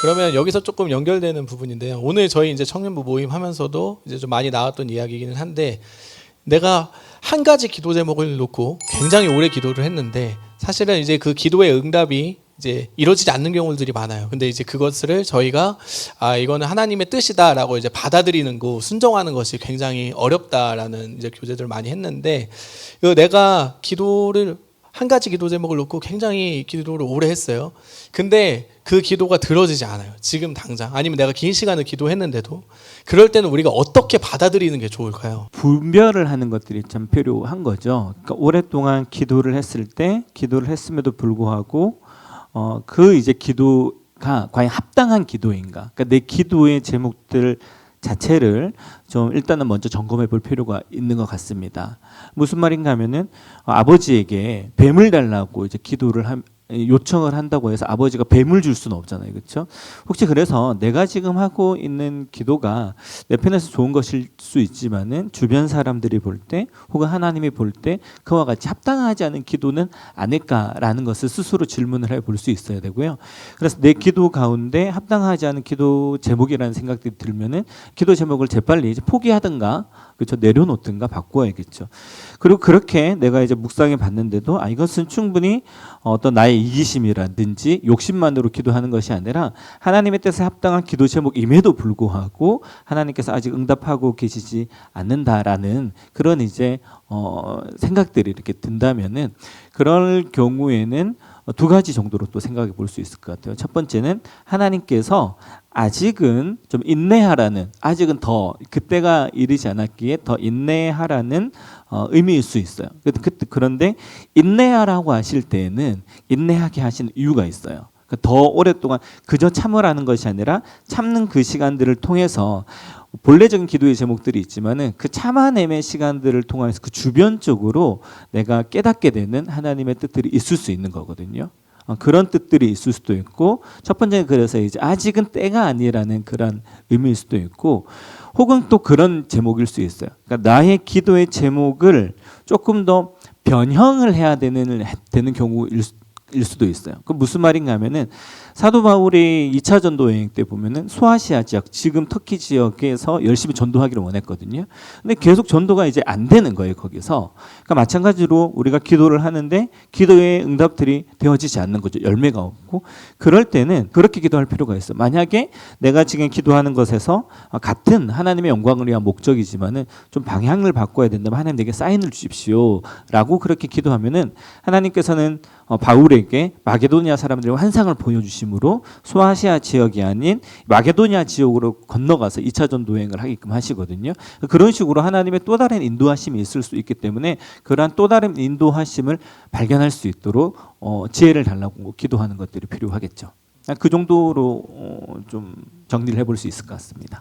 그러면 여기서 조금 연결되는 부분인데요. 오늘 저희 이제 청년부 모임 하면서도 이제 좀 많이 나왔던 이야기이기는 한데 내가 한 가지 기도 제목을 놓고 굉장히 오래 기도를 했는데 사실은 이제 그 기도의 응답이 이제 이루어지지 않는 경우들이 많아요. 근데 이제 그것을 저희가 아 이거는 하나님의 뜻이다라고 이제 받아들이는 거 순종하는 것이 굉장히 어렵다라는 이제 교제들을 많이 했는데 그 내가 기도를 한 가지 기도 제목을 놓고 굉장히 기도를 오래 했어요. 근데 그 기도가 들어지지 않아요. 지금 당장 아니면 내가 긴 시간을 기도했는데도 그럴 때는 우리가 어떻게 받아들이는 게 좋을까요? 분별을 하는 것들이 참 필요한 거죠. 그러니까 오랫동안 기도를 했을 때 기도를 했음에도 불구하고 어, 그 이제 기도가 과연 합당한 기도인가? 그러니까 내 기도의 제목들 자체를 좀 일단은 먼저 점검해 볼 필요가 있는 것 같습니다. 무슨 말인가 하면은 어, 아버지에게 뱀을 달라고 이제 기도를 함, 요청을 한다고 해서 아버지가 뱀을 줄 수는 없잖아요. 그렇죠? 혹시 그래서 내가 지금 하고 있는 기도가 내 편에서 좋은 것일 수 있지만은 주변 사람들이 볼 때 혹은 하나님이 볼 때 그와 같이 합당하지 않은 기도는 아닐까라는 것을 스스로 질문을 해 볼 수 있어야 되고요. 그래서 내 기도 가운데 합당하지 않은 기도 제목이라는 생각들이 들면은 기도 제목을 재빨리 이제 포기하든가 그렇죠 내려놓든가 바꿔야겠죠. 그리고 그렇게 내가 이제 묵상해 봤는데도 아 이것은 충분히 어떤 나의 이기심이라든지 욕심만으로 기도하는 것이 아니라 하나님의 뜻에 합당한 기도 제목임에도 불구하고 하나님께서 아직 응답하고 계시지 않는다라는 그런 이제 어 생각들이 이렇게 든다면은 그럴 경우에는 두 가지 정도로 또 생각해 볼 수 있을 것 같아요. 첫 번째는 하나님께서 아직은 좀 인내하라는 아직은 더 그때가 이르지 않았기에 더 인내하라는 어, 의미일 수 있어요. 그- 그- 그런데 인내하라고 하실 때에는 인내하게 하신 이유가 있어요. 그더 오랫동안 그저 참으라는 것이 아니라 참는 그 시간들을 통해서 본래적인 기도의 제목들이 있지만은 그 참아냄의 시간들을 통해서 그 주변적으로 내가 깨닫게 되는 하나님의 뜻들이 있을 수 있는 거거든요. 어, 그런 뜻들이 있을 수도 있고 첫 번째는 그래서 이제 아직은 때가 아니라는 그런 의미일 수도 있고 혹은 또 그런 제목일 수 있어요. 그러니까 나의 기도의 제목을 조금 더 변형을 해야 되는 되는 경우일 수- 일 수도 있어요. 그 무슨 말인가 하면은 사도 바울이 2차 전도 여행 때 보면은 소아시아 지역, 지금 터키 지역에서 열심히 전도하기를 원했거든요. 근데 계속 전도가 이제 안 되는 거예요, 거기서. 그러니까 마찬가지로 우리가 기도를 하는데 기도의 응답들이 되어지지 않는 거죠. 열매가 없고. 그럴 때는 그렇게 기도할 필요가 있어. 만약에 내가 지금 기도하는 것에서 같은 하나님의 영광을 위한 목적이지만은 좀 방향을 바꿔야 된다면 하나님 내게 사인을 주십시오라고 그렇게 기도하면은 하나님께서는 어, 바울 에게 마게도니아 사람들의 환상을 보여주심으로 소아시아 지역이 아닌 마게도니아 지역으로 건너가서 2차 전도행을 하게끔 하시거든요. 그런 식으로 하나님의 또 다른 인도하심이 있을 수 있기 때문에 그러한 또 다른 인도하심을 발견할 수 있도록 어, 지혜를 달라고 기도하는 것들이 필요하겠죠. 그 정도로 어, 좀 정리를 해볼 수 있을 것 같습니다.